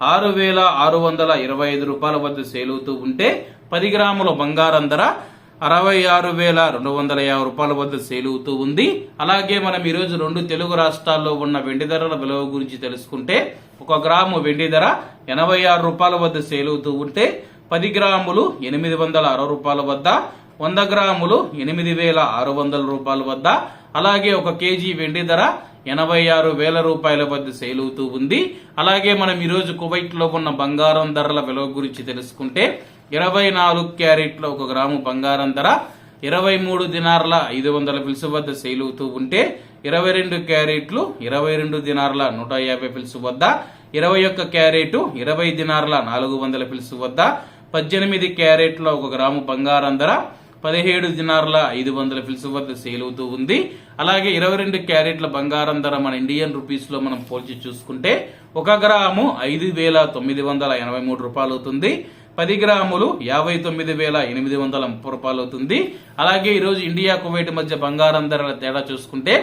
ఆరు వేల ఆరు వందల ఇరవై ఐదు రూపాయల వద్ద సేలుతూ అవుతూ ఉంటే పది గ్రాముల బంగారం ధర అరవై ఆరు వేల రెండు వందల యాభై రూపాయల వద్ద సేలుతూ అవుతూ ఉంది. అలాగే మనం ఈరోజు రెండు తెలుగు రాష్ట్రాల్లో ఉన్న వెండి ధరల విలువ గురించి తెలుసుకుంటే ఒక గ్రాము వెండి ధర ఎనభై ఆరు రూపాయల వద్ద సేలుతూ అవుతూ ఉంటే పది గ్రాములు ఎనిమిది వందల అరవై రూపాయల వద్ద వంద గ్రాములు ఎనిమిది వేల ఆరు వందల రూపాయల వద్ద అలాగే ఒక కేజీ వెండి ధర ఎనభై ఆరు వేల రూపాయల వద్ద సేల్ అవుతూ ఉంది. అలాగే మనం ఈరోజు కువైట్లో ఉన్న బంగారం ధరల విలువ గురించి తెలుసుకుంటే ఇరవై నాలుగు క్యారెట్ల ఒక గ్రాము బంగారం ధర ఇరవై మూడు దినార్ల ఐదు వందల పిలుసు వద్ద సేల్ అవుతూ ఉంటే ఇరవై రెండు క్యారెట్లు ఇరవై రెండు దినార్ల నూట యాభై పిలుసు వద్ద ఇరవై ఒక్క క్యారెట్ ఇరవై దినార్ల నాలుగు వందల పిలుసు వద్ద పద్దెనిమిది క్యారెట్ల ఒక గ్రాము బంగారం ధర పదిహేడు దినార్ల ఐదు వందల ఫిల్స్ వద్ద సేల్ అవుతూ ఉంది. అలాగే ఇరవై రెండు క్యారెట్ల బంగారం ధర మన ఇండియన్ రూపీస్లో మనం పోల్చి చూసుకుంటే ఒక గ్రాము ఐదు వేల తొమ్మిది వందల ఎనభై మూడు రూపాయలు అవుతుంది. పది గ్రాములు యాభై తొమ్మిది వేల ఎనిమిది వందల ముప్పై రూపాయలు అవుతుంది. అలాగే ఈరోజు ఇండియా కువైట్ మధ్య బంగారం ధరల తేడా చూసుకుంటే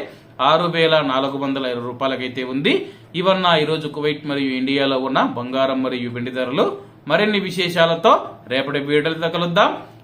ఆరు వేల నాలుగు వందల ఇరవై రూపాయలకైతే ఉంది. ఇవన్న ఈరోజు కువైట్ మరియు ఇండియాలో ఉన్న బంగారం మరియు వెండి ధరలు. మరిన్ని విశేషాలతో రేపటి వీడియోలతో కలుద్దాం.